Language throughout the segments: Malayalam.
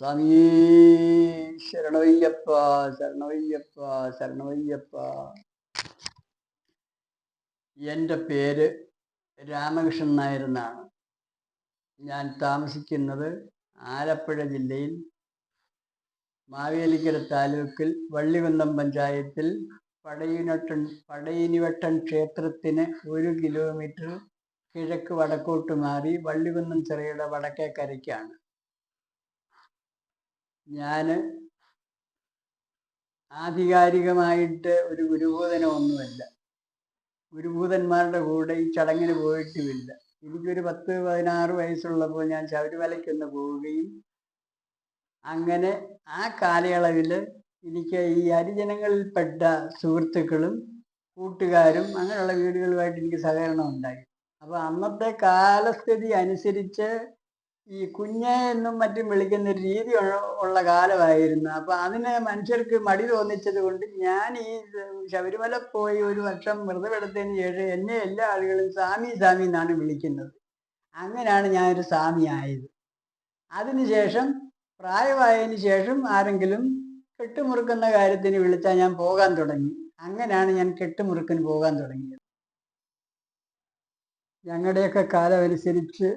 സ്വാമി ശരണവയ്യപ്പ ശരണവയ്യപ്പ ശരണവയ്യപ്പ. എന്റെ പേര് രാമകൃഷ്ണൻ നായർ എന്നാണ്. ഞാൻ താമസിക്കുന്നത് ആലപ്പുഴ ജില്ലയിൽ മാവേലിക്കര താലൂക്കിൽ വള്ളികുന്നം പഞ്ചായത്തിൽ പടയിനട്ടൻ പടയിനിവട്ടൻ ക്ഷേത്രത്തിന് ഒരു കിലോമീറ്റർ കിഴക്ക് വടക്കോട്ട് മാറി വള്ളികുന്നം ചെറിയുടെ വടക്കേക്കരയ്ക്കാണ് ഞാൻ ആധികാരികമായിട്ട് ഒരു ഗുരുഭൂതനൊന്നുമല്ല ഗുരുഭൂതന്മാരുടെ കൂടെ ഈ ചടങ്ങിന് പോയിട്ടുമില്ല. എനിക്കൊരു പത്ത് പതിനാറ് വയസ്സുള്ളപ്പോൾ ഞാൻ ശബരിമലയ്ക്കൊന്ന് പോവുകയും അങ്ങനെ ആ കാലയളവിൽ എനിക്ക് ഈ ഹരിജനങ്ങളിൽപ്പെട്ട സുഹൃത്തുക്കളും കൂട്ടുകാരും അങ്ങനെയുള്ള വീടുകളുമായിട്ട് എനിക്ക് സഹകരണം ഉണ്ടായി. അപ്പോൾ അന്നത്തെ കാലസ്ഥിതി അനുസരിച്ച് ഈ കുഞ്ഞെ എന്നും മറ്റും വിളിക്കുന്ന രീതി ഉള്ള- കാലമായിരുന്നു. അപ്പൊ അതിന് മനുഷ്യർക്ക് മടി തോന്നിച്ചത് കൊണ്ട് ഞാൻ ഈ ശബരിമല പോയി ഒരു വർഷം വ്രതം എടുത്തതിന് ശേഷം എന്നെ എല്ലാ ആളുകളും സ്വാമി സ്വാമി എന്നാണ് വിളിക്കുന്നത്. അങ്ങനെയാണ് ഞാനൊരു സ്വാമി ആയത് അതിനുശേഷം പ്രായമായതിനു ശേഷം ആരെങ്കിലും കെട്ടുമുറുക്കുന്ന കാര്യത്തിന് വിളിച്ചാൽ ഞാൻ പോകാൻ തുടങ്ങി. അങ്ങനെയാണ് ഞാൻ കെട്ടുമുറുക്കിന് പോകാൻ തുടങ്ങിയത്. ഞങ്ങളുടെയൊക്കെ കാലം അനുസരിച്ച്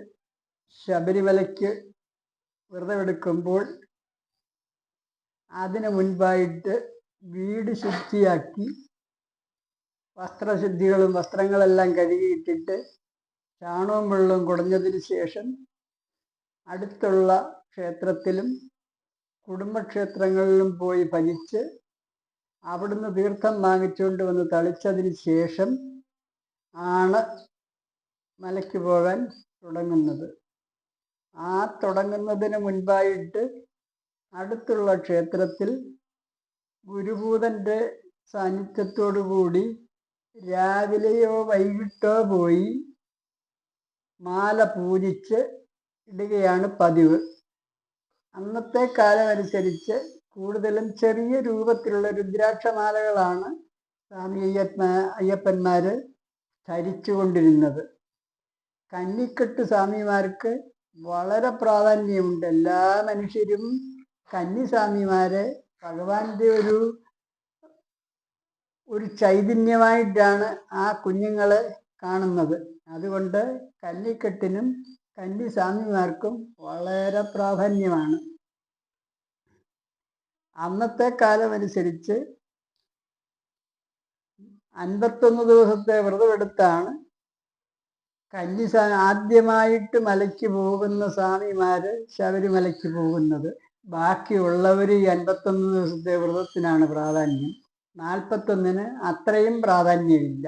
ശബരിമലയ്ക്ക് വ്രതമെടുക്കുമ്പോൾ അതിനു മുൻപായിട്ട് വീട് ശുദ്ധിയാക്കി വസ്ത്രശുദ്ധികളും വസ്ത്രങ്ങളെല്ലാം കഴുകിയിട്ടിട്ട് ചാണവും വെള്ളവും കുടഞ്ഞതിന് ശേഷം അടുത്തുള്ള ക്ഷേത്രത്തിലും കുടുംബക്ഷേത്രങ്ങളിലും പോയി ഭജിച്ച് അവിടുന്ന് തീർത്ഥം വാങ്ങിച്ചുകൊണ്ട് വന്ന് തളിച്ചതിന് ശേഷം ആണ് മലയ്ക്ക് പോകാൻ തുടങ്ങുന്നത്. ആ തുടങ്ങുന്നതിന് മുൻപായിട്ട് അടുത്തുള്ള ക്ഷേത്രത്തിൽ ഗുരുഭൂതന്റെ സാന്നിധ്യത്തോടു കൂടി രാവിലെയോ വൈകിട്ടോ പോയി മാല പൂജിച്ച് ഇടുകയാണ് പതിവ്. അന്നത്തെ കാലം അനുസരിച്ച് കൂടുതലും ചെറിയ രൂപത്തിലുള്ള രുദ്രാക്ഷമാലകളാണ് സ്വാമി അയ്യപ്പ അയ്യപ്പന്മാര് ധരിച്ചുകൊണ്ടിരുന്നത്. കന്നിക്കെട്ട് സ്വാമിമാർക്ക് വളരെ പ്രാധാന്യമുണ്ട്. എല്ലാ മനുഷ്യരും കന്നിസ്വാമിമാരെ ഭഗവാന്റെ ഒരു ഒരു ചൈതന്യമായിട്ടാണ് ആ കുഞ്ഞുങ്ങളെ കാണുന്നത്. അതുകൊണ്ട് കല്ലിക്കെട്ടിനും കന്നിസ്വാമിമാർക്കും വളരെ പ്രാധാന്യമാണ്. അന്നത്തെ കാലമനുസരിച്ച് അൻപത്തൊന്ന് ദിവസത്തെ വ്രതമെടുത്താണ് കന്നിസാ ആദ്യമായിട്ട് മലയ്ക്ക് പോകുന്ന സ്വാമിമാര് ശബരിമലയ്ക്ക് പോകുന്നത്. ബാക്കിയുള്ളവർ ഈ അൻപത്തൊന്ന് ദിവസത്തെ വ്രതത്തിനാണ് പ്രാധാന്യം. നാൽപ്പത്തൊന്നിന് അത്രയും പ്രാധാന്യമില്ല.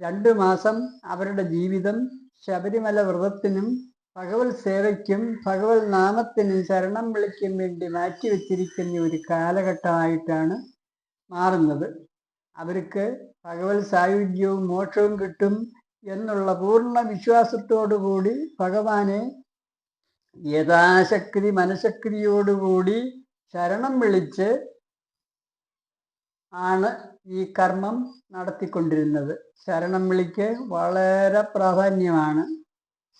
രണ്ടു മാസം അവരുടെ ജീവിതം ശബരിമല വ്രതത്തിനും ഭഗവത് സേവയ്ക്കും ഭഗവത് നാമത്തിനും ശരണം വിളിക്കും വേണ്ടി മാറ്റിവെച്ചിരിക്കുന്ന ഒരു കാലഘട്ടമായിട്ടാണ് മാറുന്നത്. അവർക്ക് ഭഗവത് സായുജ്യവും മോക്ഷവും കിട്ടും. എന്നുള്ള പൂർണ വിശ്വാസത്തോടുകൂടി ഭഗവാനെ യഥാശക്തി മനഃശക്തിയോടുകൂടി ശരണം വിളിച്ച് ആണ് ഈ കർമ്മം നടത്തിക്കൊണ്ടിരുന്നത്. ശരണം വിളിക്ക് വളരെ പ്രാധാന്യമാണ്.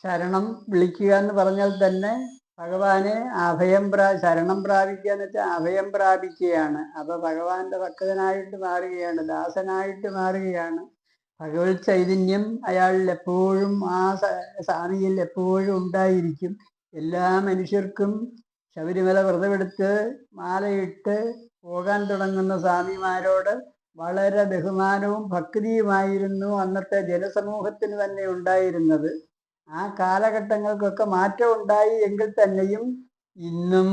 ശരണം വിളിക്കുക എന്ന് പറഞ്ഞാൽ തന്നെ ഭഗവാനെ അഭയം പ്രാ ശരണം പ്രാപിക്കുക എന്ന് വെച്ചാൽ അഭയം പ്രാപിക്കുകയാണ്. അപ്പൊ ഭഗവാന്റെ ഭക്തനായിട്ട് മാറുകയാണ് ദാസനായിട്ട് മാറുകയാണ്. ഭഗവത് ചൈതന്യം അയാളിൽ എപ്പോഴും ആ സ്വാമിയിൽ എപ്പോഴും ഉണ്ടായിരിക്കും. എല്ലാ മനുഷ്യർക്കും ശബരിമല വ്രതമെടുത്ത് മാലയിട്ട് പോകാൻ തുടങ്ങുന്ന സ്വാമിമാരോട് വളരെ ബഹുമാനവും ഭക്തിയുമായിരുന്നു അന്നത്തെ ജനസമൂഹത്തിന് തന്നെ ഉണ്ടായിരുന്നത്. ആ കാലഘട്ടങ്ങൾക്കൊക്കെ മാറ്റം ഉണ്ടായി എങ്കിൽ തന്നെയും ഇന്നും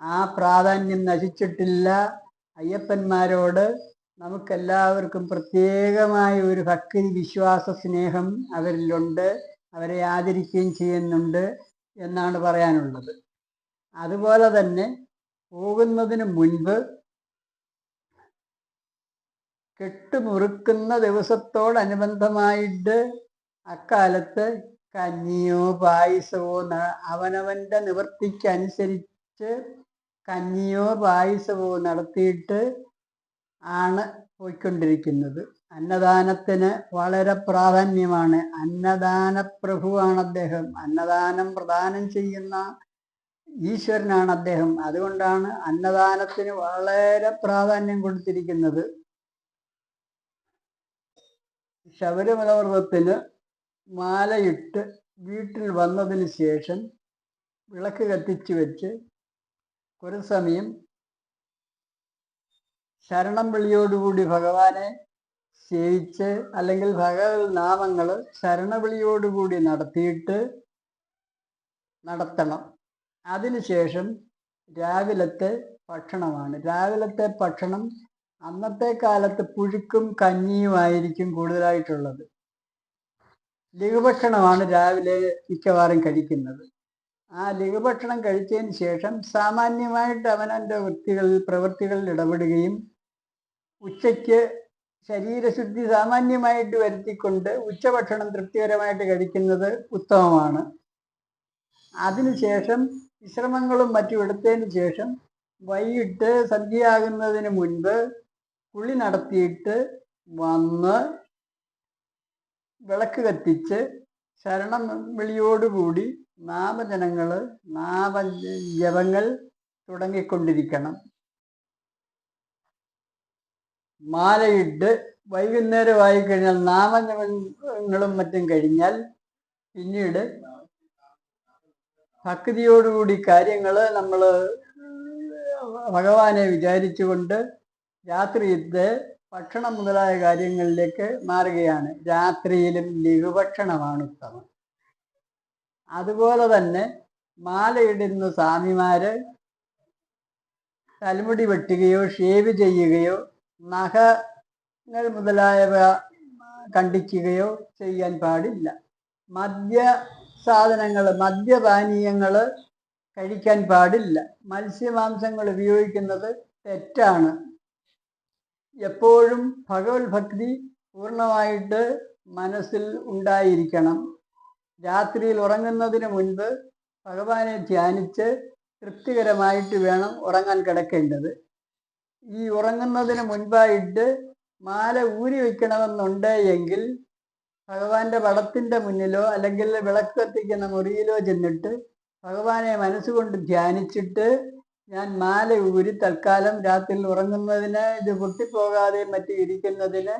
ആ പ്രാധാന്യം നശിച്ചിട്ടില്ല. അയ്യപ്പന്മാരോട് നമുക്കെല്ലാവർക്കും പ്രത്യേകമായ ഒരു ഭക്തി വിശ്വാസ സ്നേഹം അവരിലുണ്ട്. അവരെ ആദരിക്കുകയും ചെയ്യുന്നുണ്ട് എന്നാണ് പറയാനുള്ളത്. അതുപോലെ തന്നെ പോകുന്നതിന് മുൻപ് കെട്ടുമുറുക്കുന്ന ദിവസത്തോടനുബന്ധമായിട്ട് അക്കാലത്ത് കഞ്ഞിയോ പായസമോ അവനവന്റെ അവനവന്റെ നിവൃത്തിക്കനുസരിച്ച് കഞ്ഞിയോ പായസമോ നടത്തിയിട്ട് ആണ് പോയിക്കൊണ്ടിരിക്കുന്നത്. അന്നദാനത്തിന് വളരെ പ്രാധാന്യമാണ്. അന്നദാന പ്രഭുവാണ് അദ്ദേഹം. അന്നദാനം പ്രദാനം ചെയ്യുന്ന ഈശ്വരനാണ് അദ്ദേഹം. അതുകൊണ്ടാണ് അന്നദാനത്തിന് വളരെ പ്രാധാന്യം കൊടുത്തിരിക്കുന്നത്. ശബരിമലവ്രതത്തിന് മാലയിട്ട് വീട്ടിൽ വന്നതിന് ശേഷം വിളക്ക് കത്തിച്ചു വെച്ച് ഒരു സമയം ശരണം വിളിയോടുകൂടി ഭഗവാനെ സേവിച്ച് അല്ലെങ്കിൽ ഭഗവത് നാമങ്ങൾ ശരണവിളിയോടുകൂടി നടത്തിയിട്ട് നടത്തണം. അതിനുശേഷം രാവിലത്തെ ഭക്ഷണമാണ്. രാവിലത്തെ ഭക്ഷണം അന്നത്തെ കാലത്ത് പുഴുക്കും കഞ്ഞിയുമായിരിക്കും കൂടുതലായിട്ടുള്ളത്. ലഘുഭക്ഷണമാണ് രാവിലെ മിക്കവാറും കഴിക്കുന്നത്. ആ ലഘുഭക്ഷണം കഴിച്ചതിന് ശേഷം സാമാന്യമായിട്ട് അവനവന്റെ വൃത്തികളിൽ പ്രവൃത്തികളിൽ ഇടപെടുകയും ഉച്ചയ്ക്ക് ശരീരശുദ്ധി സാമാന്യമായിട്ട് വരുത്തിക്കൊണ്ട് ഉച്ചഭക്ഷണം തൃപ്തികരമായിട്ട് കഴിക്കുന്നത് ഉത്തമമാണ്. അതിനുശേഷം വിശ്രമങ്ങളും മറ്റും എടുത്തതിന് ശേഷം വൈകിട്ട് സന്ധ്യയാകുന്നതിന് മുൻപ് കുളി നടത്തിയിട്ട് വന്ന് വിളക്ക് കത്തിച്ച് ശരണം വിളിയോടുകൂടി നാമജനങ്ങൾ നാമ ജപങ്ങൾ തുടങ്ങിക്കൊണ്ടിരിക്കണം. മാലയിട്ട് വൈകുന്നേരമായി കഴിഞ്ഞാൽ നാമജപങ്ങളും മറ്റും കഴിഞ്ഞാൽ പിന്നീട് ഭക്തിയോടുകൂടി കാര്യങ്ങൾ നമ്മൾ ഭഗവാനെ വിചാരിച്ചുകൊണ്ട് രാത്രിയത്തെ ഭക്ഷണം മുതലായ കാര്യങ്ങളിലേക്ക് മാറുകയാണ്. രാത്രിയിലും ലഘുഭക്ഷണമാണ് ഉത്തമം. അതുപോലെ തന്നെ മാലയിടുന്ന സ്വാമിമാര് തലമുടി വെട്ടുകയോ ഷേവ് ചെയ്യുകയോ നഖങ്ങൾ മുതലായവ കണ്ടിക്കുകയോ ചെയ്യാൻ പാടില്ല. മദ്യ സാധനങ്ങൾ മദ്യപാനീയങ്ങൾ കഴിക്കാൻ പാടില്ല. മത്സ്യമാംസങ്ങൾ ഉപയോഗിക്കുന്നത് തെറ്റാണ്. എപ്പോഴും ഭഗവത് ഭക്തി പൂർണമായിട്ട് മനസ്സിൽ ഉണ്ടായിരിക്കണം. രാത്രിയിൽ ഉറങ്ങുന്നതിന് മുൻപ് ഭഗവാനെ ധ്യാനിച്ച് തൃപ്തികരമായിട്ട് വേണം ഉറങ്ങാൻ കിടക്കേണ്ടത്. ഈ ഉറങ്ങുന്നതിന് മുൻപായിട്ട് മാല ഊരി വെക്കണമെന്നുണ്ട് എങ്കിൽ ഭഗവാന്റെ പടത്തിന്റെ മുന്നിലോ അല്ലെങ്കിൽ വിളക്ക് കത്തിക്കുന്ന മുറിയിലോ ചെന്നിട്ട് ഭഗവാനെ മനസ്സുകൊണ്ട് ധ്യാനിച്ചിട്ട് ഞാൻ മാല ഊരി തൽക്കാലം രാത്രിയിൽ ഉറങ്ങുന്നതിന് ഇത് പൊട്ടിപ്പോകാതെ മറ്റും ഇരിക്കുന്നതിന്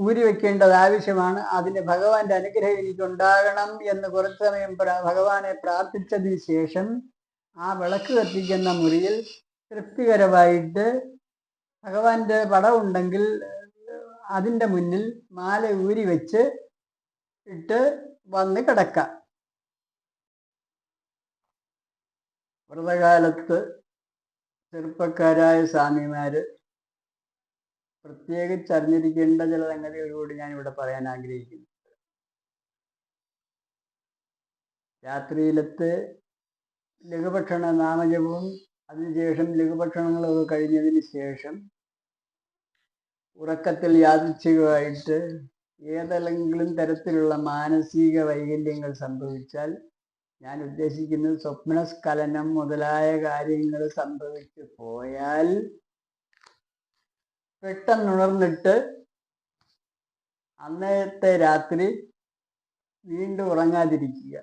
ഊരി വെക്കേണ്ടത് ആവശ്യമാണ്. അതിന് ഭഗവാന്റെ അനുഗ്രഹം എനിക്കുണ്ടാകണം എന്ന് കുറച്ച് സമയം ഭഗവാനെ പ്രാർത്ഥിച്ചതിന് ശേഷം ആ വിളക്ക് കത്തിക്കുന്ന മുറിയിൽ തൃപ്തികരമായിട്ട് ഭഗവാന്റെ പടം ഉണ്ടെങ്കിൽ അതിന്റെ മുന്നിൽ മാല ഊരി വെച്ച് ഇട്ട് വന്ന് കിടക്കാം. വ്രതകാലത്ത് ചെറുപ്പക്കാരായ സ്വാമിമാര് പ്രത്യേകിച്ച് അറിഞ്ഞിരിക്കേണ്ട ചില സംഗതികളോട് ഞാൻ ഇവിടെ പറയാൻ ആഗ്രഹിക്കുന്നു. രാത്രിയിലത്തെ ലഘുഭക്ഷണ നാമജപവും അതിനുശേഷം ലഘുഭക്ഷണങ്ങളൊക്കെ കഴിഞ്ഞതിന് ശേഷം ഉറക്കത്തിൽ യാദൃച്ഛികമായിട്ട് ഏതെങ്കിലും തരത്തിലുള്ള മാനസിക വൈകല്യങ്ങൾ സംഭവിച്ചാൽ ഞാൻ ഉദ്ദേശിക്കുന്നത് സ്വപ്നസ്ഖലനം മുതലായ കാര്യങ്ങൾ സംഭവിച്ചു പോയാൽ പെട്ടെന്നുണർന്നിട്ട് അന്നത്തെ രാത്രി വീണ്ടും ഉറങ്ങാതിരിക്കുക.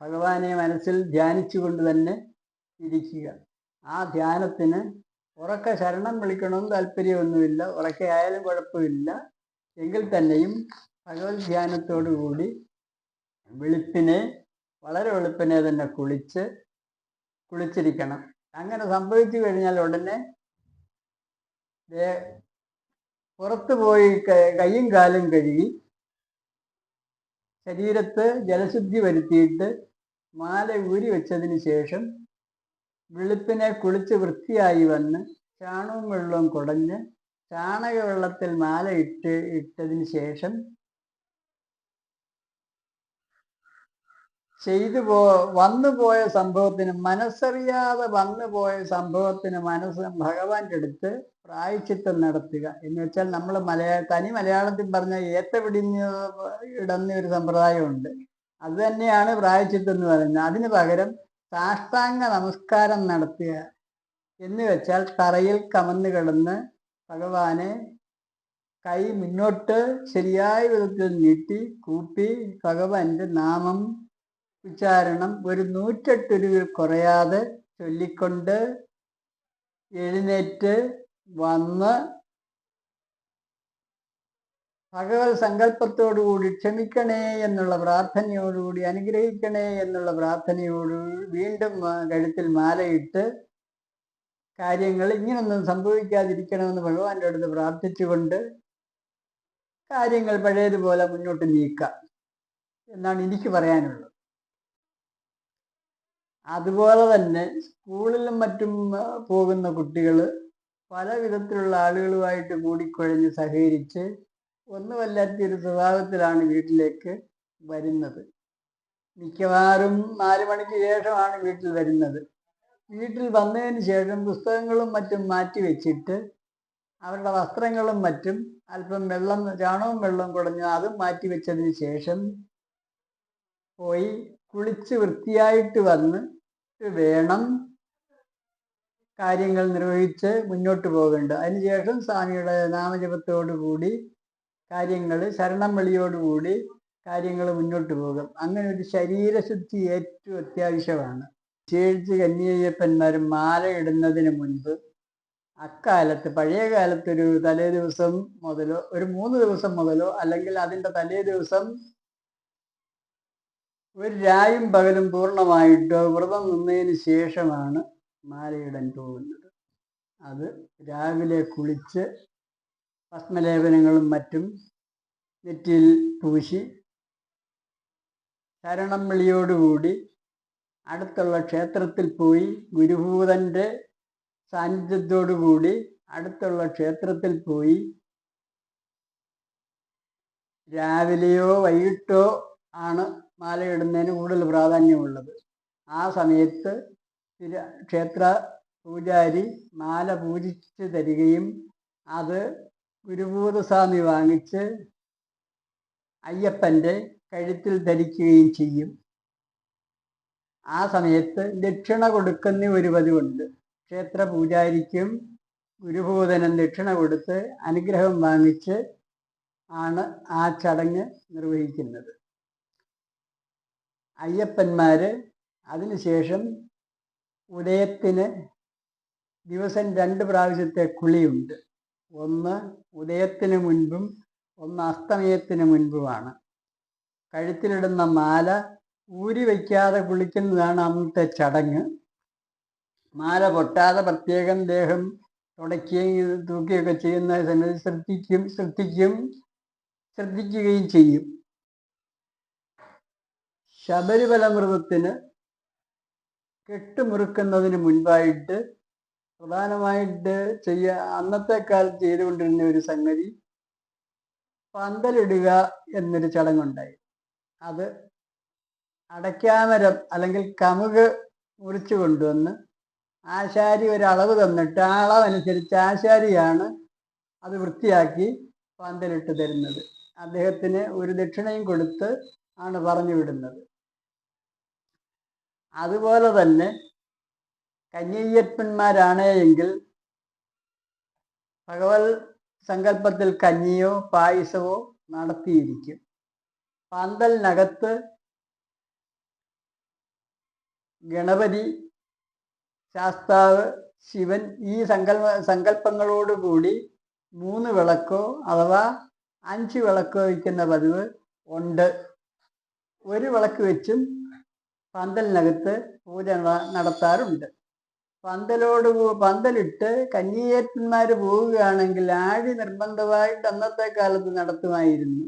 ഭഗവാനെ മനസ്സിൽ ധ്യാനിച്ചുകൊണ്ട് തന്നെ ഇരിക്കുക. ആ ധ്യാനത്തിന് ഉറക്ക ശരണം വിളിക്കണമെന്ന് താല്പര്യമൊന്നുമില്ല. ഉറക്കെ ആയാലും കുഴപ്പമില്ല. എങ്കിൽ തന്നെയും ഭഗവത് ധ്യാനത്തോടു കൂടി വെളുപ്പിനെ വളരെ വെളുപ്പിനെ തന്നെ കുളിച്ച് കുളിച്ചിരിക്കണം. അങ്ങനെ സംഭവിച്ചു കഴിഞ്ഞാൽ ഉടനെ പുറത്തു പോയി കൈയും കാലും കഴുകി ശരീരത്ത് ജലശുദ്ധി വരുത്തിയിട്ട് മാല ഊരി വെച്ചതിന് ശേഷം വെളുപ്പിനെ കുളിച്ച് വൃത്തിയായി വന്ന് ചാണകവും വെള്ളവും കുടഞ്ഞ് ചാണക വെള്ളത്തിൽ മാല ഇട്ട് ഇട്ടതിന് ശേഷം ചെയ്തു പോ വന്നു പോയ സംഭവത്തിന് മനസ്സറിയാതെ വന്നു പോയ സംഭവത്തിന് മനസ്സ് ഭഗവാന്റെ അടുത്ത് പ്രായച്ചിത്തം നടത്തുക. എന്ന് വെച്ചാൽ നമ്മൾ മലയാള തനി മലയാളത്തിൽ പറഞ്ഞ ഏത്ത പിടിഞ്ഞ് ഇടുന്ന ഒരു സമ്പ്രദായമുണ്ട്. അത് തന്നെയാണ് പ്രായച്ചിത്തം എന്ന് പറയുന്നത്. അതിന് പകരം സാഷ്ടാംഗ നമസ്കാരം നടത്തുക എന്ന് വെച്ചാൽ തറയിൽ കമന്ന് കിടന്ന് ഭഗവാനെ കൈ മുന്നോട്ട് ശരിയായ വിധത്തിൽ നീട്ടി കൂപ്പി ഭഗവാന്റെ നാമം ഉച്ചാരണം ഒരു നൂറ്റെട്ടുരുവിൽ കുറയാതെ ചൊല്ലിക്കൊണ്ട് എഴുന്നേറ്റ് വന്ന് ഭഗവത് സങ്കല്പത്തോടുകൂടി ക്ഷമിക്കണേ എന്നുള്ള പ്രാർത്ഥനയോടുകൂടി അനുഗ്രഹിക്കണേ എന്നുള്ള പ്രാർത്ഥനയോട് വീണ്ടും കഴുത്തിൽ മാലയിട്ട് കാര്യങ്ങൾ ഇങ്ങനൊന്നും സംഭവിക്കാതിരിക്കണമെന്ന് ഭഗവാന്റെ അടുത്ത് പ്രാർത്ഥിച്ചുകൊണ്ട് കാര്യങ്ങൾ പഴയതുപോലെ മുന്നോട്ട് നീക്കാം എന്നാണ് എനിക്ക് പറയാനുള്ളത്. അതുപോലെ തന്നെ സ്കൂളിലും മറ്റും പോകുന്ന കുട്ടികൾ പല വിധത്തിലുള്ള ആളുകളുമായിട്ട് കൂടിക്കുഴഞ്ഞ് സഹകരിച്ച് ഒന്നുമല്ലാത്തൊരു സ്വഭാവത്തിലാണ് വീട്ടിലേക്ക് വരുന്നത്. മിക്കവാറും നാല് മണിക്ക് ശേഷമാണ് വീട്ടിൽ വരുന്നത്. വീട്ടിൽ വന്നതിന് ശേഷം പുസ്തകങ്ങളും മറ്റും മാറ്റി വെച്ചിട്ട് അവരുടെ വസ്ത്രങ്ങളും മറ്റും അല്പം വെള്ളം ചാണകവും വെള്ളം കുടഞ്ഞ് അതും മാറ്റി വെച്ചതിന് ശേഷം പോയി കുളിച്ച് വൃത്തിയായിട്ട് വന്ന് വേണം കാര്യങ്ങൾ നിർവഹിച്ച് മുന്നോട്ട് പോകേണ്ടത്. അതിനുശേഷം സ്വാമിയുടെ നാമജപത്തോടു കൂടി കാര്യങ്ങൾ ശരണം വിളിയോടുകൂടി കാര്യങ്ങൾ മുന്നോട്ട് പോകും. അങ്ങനെ ഒരു ശരീരശുദ്ധി ഏറ്റവും അത്യാവശ്യമാണ്. വിശേഷിച്ച് കന്യയ്യപ്പന്മാർ മാല ഇടുന്നതിന് മുൻപ് അക്കാലത്ത് പഴയ കാലത്ത് ഒരു തലേ ദിവസം മുതലോ ഒരു മൂന്ന് ദിവസം മുതലോ അല്ലെങ്കിൽ അതിന്റെ തലേ ദിവസം ഒരു രായും പകലും പൂർണമായിട്ടോ വ്രതം നിന്നതിന് ശേഷമാണ് മാലയിടാൻ പോകുന്നത്. അത് രാവിലെ കുളിച്ച് ഭസ്മലേപനങ്ങളും മറ്റും നെറ്റിയിൽ പൂശി ശരണം വിളിയോടുകൂടി അടുത്തുള്ള ക്ഷേത്രത്തിൽ പോയി ഗുരുഭൂതന്റെ സാന്നിധ്യത്തോടുകൂടി അടുത്തുള്ള ക്ഷേത്രത്തിൽ പോയി രാവിലെയോ വൈകിട്ടോ ആണ് മാലയിടുന്നതിന് കൂടുതൽ പ്രാധാന്യമുള്ളത്. ആ സമയത്ത് ക്ഷേത്ര പൂജാരി മാല പൂജിച്ച് തരികയും അത് ഗുരുഭൂതസ്വാമി വാങ്ങിച്ച് അയ്യപ്പന്റെ കഴുത്തിൽ ധരിക്കുകയും ചെയ്യും. ആ സമയത്ത് ദക്ഷിണ കൊടുക്കുന്ന ഒരു പതിവുണ്ട്. ക്ഷേത്ര പൂജാരിക്കും ഗുരുഭൂതനും ദക്ഷിണ കൊടുത്ത് അനുഗ്രഹം വാങ്ങിച്ച് ആണ് ആ ചടങ്ങ് നിർവഹിക്കുന്നത്. അയ്യപ്പന്മാർ അതിനുശേഷം ഉദയത്തിന് ദിവസം രണ്ട് പ്രാവശ്യത്തെ കുളിയുണ്ട്. ഒന്ന് ഉദയത്തിന് മുൻപും ഒന്ന് അസ്തമയത്തിന് മുൻപുമാണ്. കഴുത്തിലിടുന്ന മാല ഊരി വയ്ക്കാതെ കുളിക്കുന്നതാണ് അന്നത്തെ ചടങ്ങ്. മാല പൊട്ടാതെ പ്രത്യേകം ദേഹം തുടയ്ക്കുകയും തൂക്കുകയൊക്കെ ചെയ്യുന്ന സമയത്ത് ശ്രദ്ധിക്കും ശ്രദ്ധിക്കും ശ്രദ്ധിക്കുകയും ചെയ്യും. ശബരിമല മൃഗത്തിന് കെട്ടുമുറുക്കുന്നതിന് മുൻപായിട്ട് പ്രധാനമായിട്ട് ചെയ്യ അന്നത്തെ കാലത്ത് ചെയ്തുകൊണ്ടിരുന്ന ഒരു സംഗതി പന്തലിടുക എന്നൊരു ചടങ്ങുണ്ടായി. അത് അടയ്ക്കാമരം അല്ലെങ്കിൽ കമുക് മുറിച്ചു കൊണ്ടുവന്ന് ആശാരി ഒരളവ് തന്നിട്ട് ആ അളവനുസരിച്ച് ആശാരിയാണ് അത് വൃത്തിയാക്കി പന്തലിട്ട് തരുന്നത്. അദ്ദേഹത്തിന് ഒരു ദക്ഷിണയും കൊടുത്ത് ആണ് പറഞ്ഞു വിടുന്നത്. അതുപോലെ തന്നെ കഞ്ഞിയപ്പന്മാരാണ് എങ്കിൽ ഭഗവത് സങ്കല്പത്തിൽ കഞ്ഞിയോ പായസമോ നടത്തിയിരിക്കും. പന്തലിനകത്ത് ഗണപതി ശാസ്താവ് ശിവൻ ഈ സങ്കല്പ സങ്കല്പങ്ങളോടുകൂടി മൂന്ന് വിളക്കോ അഥവാ അഞ്ച് വിളക്കോ വയ്ക്കുന്ന പതിവ് ഉണ്ട്. ഒരു വിളക്ക് വെച്ചും പന്തലിനകത്ത് പൂജ നട- നടത്താറുണ്ട്. പന്തലോട് പന്തലിട്ട് കന്യകന്മാർ പോവുകയാണെങ്കിൽ ആഴി നിർബന്ധമായിട്ട് അന്നത്തെ കാലത്ത് നടത്തുമായിരുന്നു.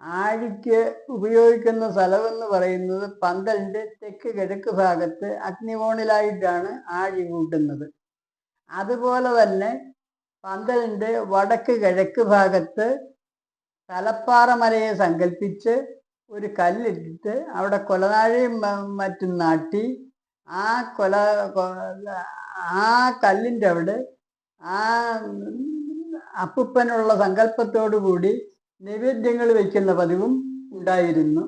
ആഴിക്ക് ഉപയോഗിക്കുന്ന സ്ഥലമെന്ന് പറയുന്നത് പന്തലിന്റെ തെക്ക് കിഴക്ക് ഭാഗത്ത് അഗ്നികോണിലായിട്ടാണ് ആഴി കൂട്ടുന്നത്. അതുപോലെ തന്നെ പന്തലിന്റെ വടക്ക് കിഴക്ക് ഭാഗത്ത് തലപ്പാറ മലയെ സങ്കല്പിച്ച് ഒരു കല്ലിട്ടിട്ട് അവിടെ കൊലനാഴിയും മറ്റും നാട്ടി ആ കൊല ആ കല്ലിന്റെ അവിടെ ആ അപ്പുപ്പനുള്ള സങ്കല്പത്തോടു കൂടി നൈവേദ്യങ്ങൾ വയ്ക്കുന്ന പതിവും ഉണ്ടായിരുന്നു.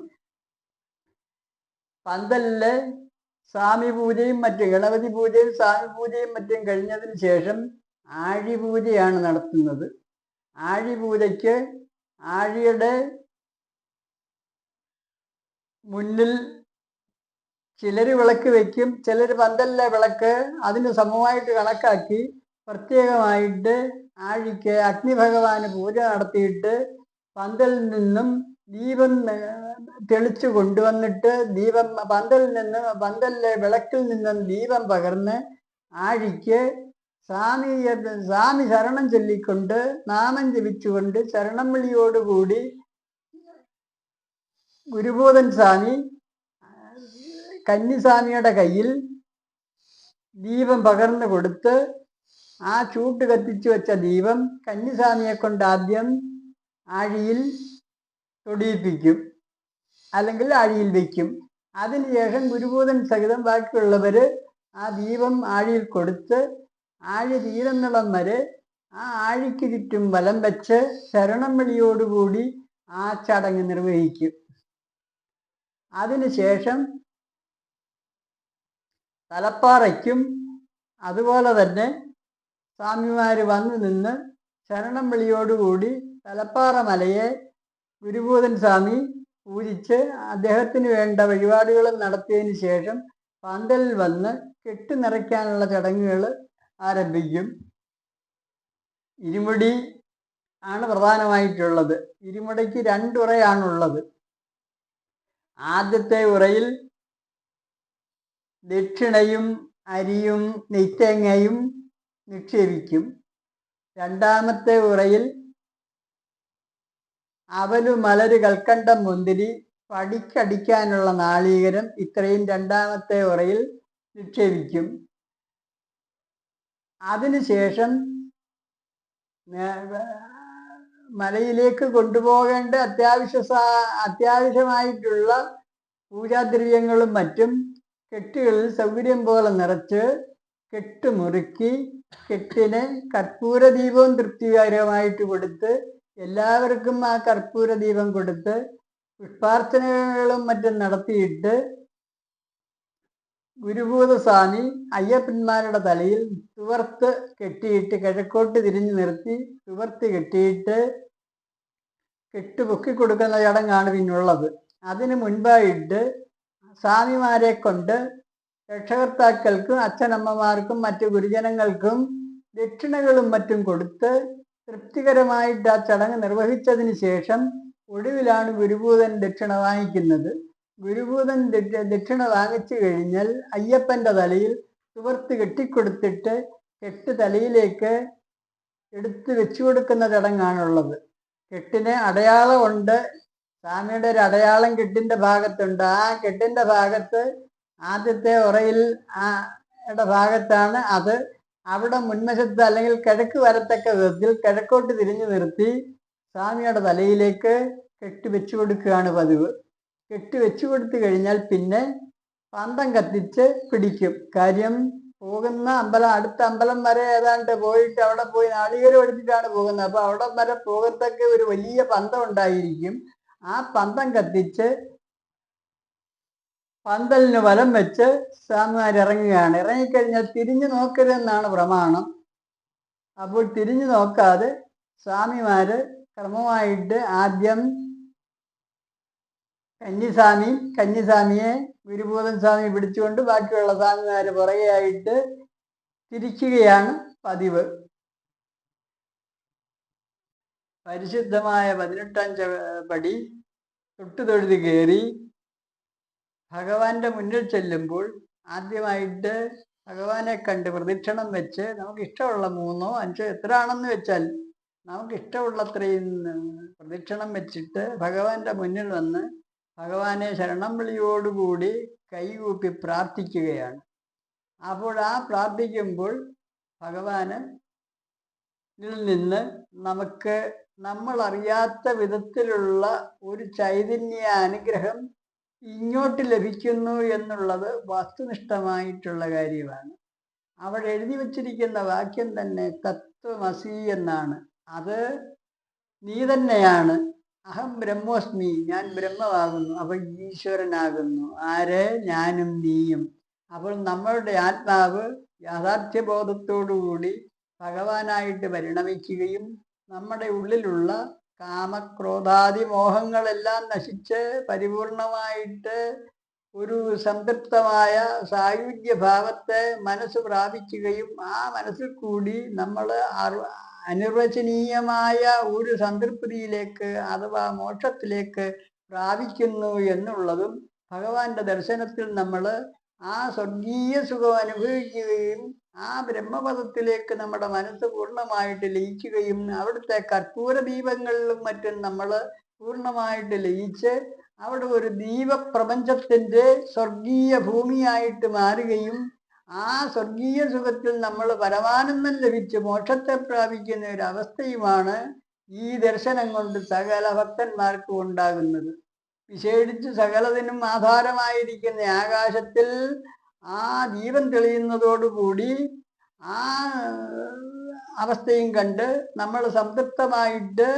പന്തലിലെ സ്വാമി പൂജയും മറ്റ് ഗണപതി പൂജയും സ്വാമി പൂജയും മറ്റും കഴിഞ്ഞതിന് ശേഷം ആഴി പൂജയാണ് നടത്തുന്നത്. ആഴി പൂജയ്ക്ക് ആഴിയുടെ മുന്നിൽ ചിലർ വിളക്ക് വെക്കും ചിലർ പന്തലിലെ വിളക്ക് അതിന് സമമായിട്ട് കണക്കാക്കി പ്രത്യേകമായിട്ട് ആഴിക്ക് അഗ്നിഭഗവാന് പൂജ നടത്തിയിട്ട് പന്തലിൽ നിന്നും ദീപം തെളിച്ചു കൊണ്ടുവന്നിട്ട് ദീപം പന്തലിൽ നിന്ന് പന്തലിലെ വിളക്കിൽ നിന്നും ദീപം പകർന്ന് ആഴിക്ക് സ്വാമി സ്വാമി ശരണം ചൊല്ലിക്കൊണ്ട് നാമം ജപിച്ചുകൊണ്ട് ശരണം വിളിയോടുകൂടി ഗുരുബോധൻ സ്വാമി കന്നിസ്വാമിയുടെ കയ്യിൽ ദീപം പകർന്നു കൊടുത്ത് ആ ചൂട്ട് കത്തിച്ചു വെച്ച ദീപം കന്നിസ്വാമിയെ കൊണ്ട് ആദ്യം ആഴിയിൽ തൊടിയിപ്പിക്കും അല്ലെങ്കിൽ ആഴിയിൽ വയ്ക്കും അതിനുശേഷം ഗുരുബോധൻ സഹിതം ബാക്കിയുള്ളവര് ആ ദീപം ആഴിയിൽ കൊടുത്ത് ആഴി തീരുന്നിടം വരെ ആ ആഴിക്ക് ചുറ്റും വലം വെച്ച് ശരണം വിളിയോടുകൂടി ആ ചടങ്ങ് നിർവഹിക്കും. അതിനുശേഷം തലപ്പാറയ്ക്കും അതുപോലെ തന്നെ സ്വാമിമാർ വന്നു നിന്ന് ശരണം വിളിയോടുകൂടി തലപ്പാറ മലയെ ഗുരുഭൂതൻ സ്വാമി പൂജിച്ച് അദ്ദേഹത്തിന് വേണ്ട വഴിപാടുകൾ നടത്തിയതിന് ശേഷം പന്തലിൽ വന്ന് കെട്ട് നിറയ്ക്കാനുള്ള ചടങ്ങുകൾ ആരംഭിക്കും. ഇരുമുടി ആണ് പ്രധാനമായിട്ടുള്ളത്. ഇരുമുടിക്ക് രണ്ടുറയാണുള്ളത് ആദ്യത്തെ ഉറയിൽ ദക്ഷിണയും അരിയും നെയ്ത്തേങ്ങയും നിക്ഷേപിക്കും. രണ്ടാമത്തെ ഉറയിൽ അവലു മലര് കൽക്കണ്ടം മുന്തിരി പടിക്കടിക്കാനുള്ള നാളീകരം ഇത്രയും രണ്ടാമത്തെ ഉറയിൽ നിക്ഷേപിക്കും. അതിനുശേഷം മലയിലേക്ക് കൊണ്ടുപോകേണ്ട അത്യാവശ്യ അത്യാവശ്യമായിട്ടുള്ള പൂജാദ്രവ്യങ്ങളും മറ്റും കെട്ടുകളിൽ സൗകര്യം പോലെ നിറച്ച് കെട്ട് മുറുക്കി കെട്ടിന് കർപ്പൂര ദീപവും തൃപ്തികരമായിട്ട് കൊടുത്ത് എല്ലാവർക്കും ആ കർപ്പൂര ദീപം കൊടുത്ത് പുഷ്പാർച്ചനകളും മറ്റും നടത്തിയിട്ട് ഗുരുഭൂത സ്വാമി അയ്യപ്പന്മാരുടെ തലയിൽ തുവർത്ത് കെട്ടിയിട്ട് കിഴക്കോട്ട് തിരിഞ്ഞു നിർത്തി തുവർത്ത് കെട്ടിയിട്ട് കെട്ട് പൊക്കി കൊടുക്കുന്ന ചടങ്ങാണ് പിന്നുള്ളത്. അതിന് മുൻപായിട്ട് സ്വാമിമാരെ കൊണ്ട് രക്ഷകർത്താക്കൾക്കും അച്ഛനമ്മമാർക്കും മറ്റു ഗുരുജനങ്ങൾക്കും ദക്ഷിണകളും മറ്റും കൊടുത്ത് തൃപ്തികരമായിട്ട് ആ ചടങ്ങ് നിർവഹിച്ചതിന് ശേഷം ഒടുവിലാണ് ഗുരുഭൂതൻ ദക്ഷിണ വാങ്ങിക്കുന്നത്. ഗുരുഭൂതൻ ദക്ഷിണ വാങ്ങിച്ചു കഴിഞ്ഞാൽ അയ്യപ്പന്റെ തലയിൽ തുവർത്ത് കെട്ടിക്കൊടുത്തിട്ട് കെട്ട് തലയിലേക്ക് എടുത്ത് വെച്ചു കൊടുക്കുന്ന ചടങ്ങാണുള്ളത്. കെട്ടിന് അടയാളമുണ്ട് സ്വാമിയുടെ ഒരു അടയാളം കെട്ടിന്റെ ഭാഗത്തുണ്ട്. ആ കെട്ടിന്റെ ഭാഗത്ത് ആദ്യത്തെ ഉറയിൽ ആ ഭാഗത്താണ് അത്. അവിടെ മുൻവശത്ത് അല്ലെങ്കിൽ കിഴക്ക് വരത്തക്ക വിധത്തിൽ കിഴക്കോട്ട് തിരിഞ്ഞു നിർത്തി സ്വാമിയുടെ തലയിലേക്ക് കെട്ടി വെച്ചു കൊടുക്കുകയാണ് പതിവ്. കെട്ടി വെച്ചു കൊടുത്തു കഴിഞ്ഞാൽ പിന്നെ പന്തം കത്തിച്ച് പിടിക്കും. കാര്യം പോകുന്ന അമ്പലം അടുത്ത അമ്പലം വരെ ഏതാണ്ട് പോയിട്ട് അവിടെ പോയി നാളികേരം എടുത്തിട്ടാണ് പോകുന്നത്. അപ്പൊ അവിടെ വരെ പോകത്തക്ക ഒരു വലിയ പന്തം ഉണ്ടായിരിക്കും. ആ പന്തം കത്തിച്ച് പന്തലിന് വലം വെച്ച് സ്വാമിമാർ ഇറങ്ങുകയാണ്. ഇറങ്ങിക്കഴിഞ്ഞാൽ തിരിഞ്ഞു നോക്കരുതെന്നാണ് പ്രമാണം. അപ്പോൾ തിരിഞ്ഞു നോക്കാതെ സ്വാമിമാര് ക്രമമായിട്ട് ആദ്യം കന്നിസ്വാമി കന്നിസ്വാമിയെ ഗുരുഭൂതൻ സ്വാമി പിടിച്ചുകൊണ്ട് ബാക്കിയുള്ള സ്വാമിമാര് പുറകെയായിട്ട് തിരിക്കുകയാണ് പതിവ്. പരിശുദ്ധമായ പതിനെട്ടാം പടി തൊട്ടു തൊഴുതി കയറി ഭഗവാന്റെ മുന്നിൽ ചെല്ലുമ്പോൾ ആദ്യമായിട്ട് ഭഗവാനെ കണ്ട് പ്രദക്ഷിണം വെച്ച് നമുക്ക് ഇഷ്ടമുള്ള മൂന്നോ അഞ്ചോ എത്ര ആണെന്ന് വെച്ചാൽ നമുക്ക് ഇഷ്ടമുള്ളത്രയും പ്രദക്ഷിണം വെച്ചിട്ട് ഭഗവാന്റെ മുന്നിൽ വന്ന് ഭഗവാനെ ശരണം വിളിയോടുകൂടി കൈകൂപ്പി പ്രാർത്ഥിക്കുകയാണ്. അപ്പോൾ ആ പ്രാർത്ഥിക്കുമ്പോൾ ഭഗവാന് നിന്ന് നമുക്ക് നമ്മൾ അറിയാത്ത വിധത്തിലുള്ള ഒരു ചൈതന്യ അനുഗ്രഹം ഇങ്ങോട്ട് ലഭിക്കുന്നു എന്നുള്ളത് വസ്തുനിഷ്ഠമായിട്ടുള്ള കാര്യമാണ്. അവിടെ എഴുതി വച്ചിരിക്കുന്ന വാക്യം തന്നെ തത്വമസി എന്നാണ്. അത് നീ തന്നെയാണ്. അഹം ബ്രഹ്മോസ്മി. ഞാൻ ബ്രഹ്മമാകുന്നു. അവൾ ഈശ്വരനാകുന്നു. ആര്? ഞാനും നീയും. അപ്പോൾ നമ്മളുടെ ആത്മാവ് യാഥാർത്ഥ്യബോധത്തോടുകൂടി ഭഗവാനായിട്ട് പരിണമിക്കുകയും നമ്മുടെ ഉള്ളിലുള്ള കാമക്രോധാദി മോഹങ്ങളെല്ലാം നശിച്ച് പരിപൂർണമായിട്ട് ഒരു സംതൃപ്തമായ സായുജ്യ ഭാവത്തെ മനസ്സ് പ്രാപിക്കുകയും ആ മനസ്സിൽ കൂടി നമ്മൾ അനിർവചനീയമായ ഒരു സംതൃപ്തിയിലേക്ക് അഥവാ മോക്ഷത്തിലേക്ക് പ്രാപിക്കുന്നു എന്നുള്ളതും ഭഗവാന്റെ ദർശനത്തിൽ നമ്മൾ ആ സ്വർഗീയ സുഖം അനുഭവിക്കുകയും ആ ബ്രഹ്മപദത്തിലേക്ക് നമ്മുടെ മനസ്സ് പൂർണമായിട്ട് ലയിക്കുകയും അവിടുത്തെ കർപ്പൂര ദീപങ്ങളിലും മറ്റും നമ്മൾ പൂർണമായിട്ട് ലയിച്ച് അവിടെ ഒരു ദീപപ്രപഞ്ചത്തിന്റെ സ്വർഗീയ ഭൂമിയായിട്ട് മാറുകയും ആ സ്വർഗീയ സുഖത്തിൽ നമ്മൾ പരമാനന്ദം ലഭിച്ച് മോക്ഷത്തെ പ്രാപിക്കുന്ന ഒരു അവസ്ഥയുമാണ് ഈ ദർശനം കൊണ്ട് സകല ഭക്തന്മാർക്കും ഉണ്ടാകുന്നത്. വിശേഷിച്ച് സകലതിനും ആധാരമായിരിക്കുന്ന ആകാശത്തിൽ ആ ദീപം തെളിയുന്നതോടുകൂടി ആ അവസ്ഥയും കണ്ട് നമ്മൾ സംതൃപ്തമായിട്ട്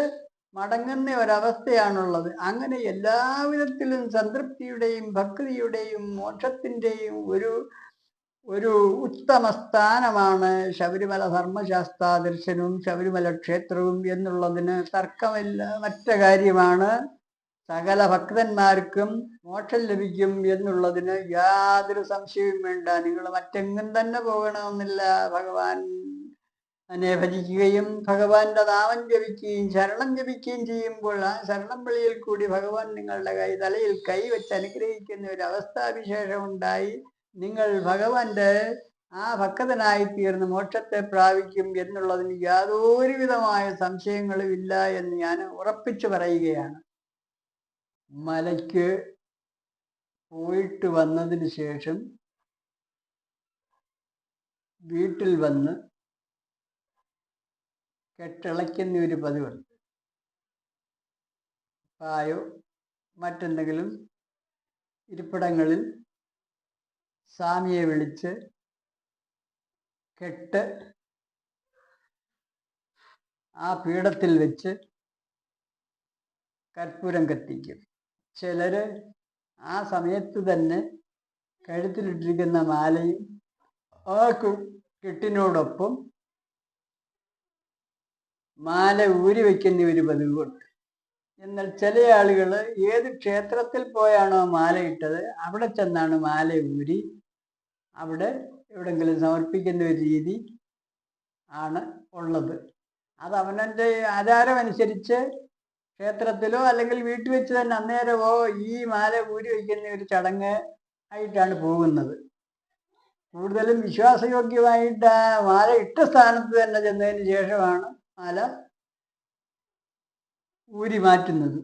മടങ്ങുന്ന ഒരവസ്ഥയാണുള്ളത്. അങ്ങനെ എല്ലാവിധത്തിലും സംതൃപ്തിയുടെയും ഭക്തിയുടെയും മോക്ഷത്തിന്റെയും ഒരു ഒരു ഉത്തമ സ്ഥാനമാണ് ശബരിമല ധർമ്മശാസ്ത്ര ദർശനവും ശബരിമല ക്ഷേത്രവും എന്നുള്ളതിന് തർക്കമില്ല. മറ്റ കാര്യമാണ് സകല ഭക്തന്മാർക്കും മോക്ഷം ലഭിക്കും എന്നുള്ളതിന് യാതൊരു സംശയവും വേണ്ട. നിങ്ങൾ മറ്റെങ്ങും തന്നെ പോകണമെന്നില്ല. ഭഗവാൻ എന്നെ ഭജിക്കുകയും ഭഗവാന്റെ നാമം ജപിക്കുകയും ശരണം ജപിക്കുകയും ചെയ്യുമ്പോൾ ആ ശരണം വിളിയിൽ കൂടി ഭഗവാൻ നിങ്ങളുടെ കൈ തലയിൽ കൈ വെച്ച് അനുഗ്രഹിക്കുന്ന ഒരു അവസ്ഥാവിശേഷം ഉണ്ടായി നിങ്ങൾ ഭഗവാന്റെ ആ ഭക്തനായി തീർന്ന് മോക്ഷത്തെ പ്രാപിക്കും എന്നുള്ളതിന് യാതൊരുവിധമായ സംശയങ്ങളും ഇല്ല എന്ന് ഞാൻ ഉറപ്പിച്ചു പറയുകയാണ്. മലയ്ക്ക് പോയിട്ട് വന്നതിന് ശേഷം വീട്ടിൽ വന്ന് കെട്ടിളയ്ക്കുന്ന ഒരു പതിവുണ്ട്. പായോ മറ്റെന്തെങ്കിലും ഇരിപ്പിടങ്ങളിൽ സ്വാമിയെ വിളിച്ച് കെട്ട് ആ പീഠത്തിൽ വെച്ച് കർപ്പൂരം കത്തിക്കും. ചിലര് ആ സമയത്ത് തന്നെ കഴുത്തിലിട്ടിരിക്കുന്ന മാലയും ആ കെട്ടിനോടൊപ്പം മാല ഊരി വയ്ക്കുന്ന ഒരു പതിവുണ്ട്. എന്നാൽ ചില ആളുകൾ ഏത് ക്ഷേത്രത്തിൽ പോയാണോ മാല ഇട്ടത് അവിടെ ചെന്നാണ് മാല ഊരി അവിടെ എവിടെങ്കിലും സമർപ്പിക്കുന്ന ഒരു രീതി ആണ് ഉള്ളത്. അത് അവനവന്റെ ആചാരമനുസരിച്ച് ക്ഷേത്രത്തിലോ അല്ലെങ്കിൽ വീട്ടിൽ വെച്ച് തന്നെ അന്നേരമോ ഈ മാല ഊരി വയ്ക്കുന്ന ഒരു ചടങ്ങ് ആയിട്ടാണ് പോകുന്നത്. കൂടുതലും വിശ്വാസയോഗ്യമായിട്ട് മാല ഇട്ട സ്ഥാനത്ത് തന്നെ ചെന്നതിന് ശേഷമാണ് മാല ഊരി മാറ്റുന്നത്.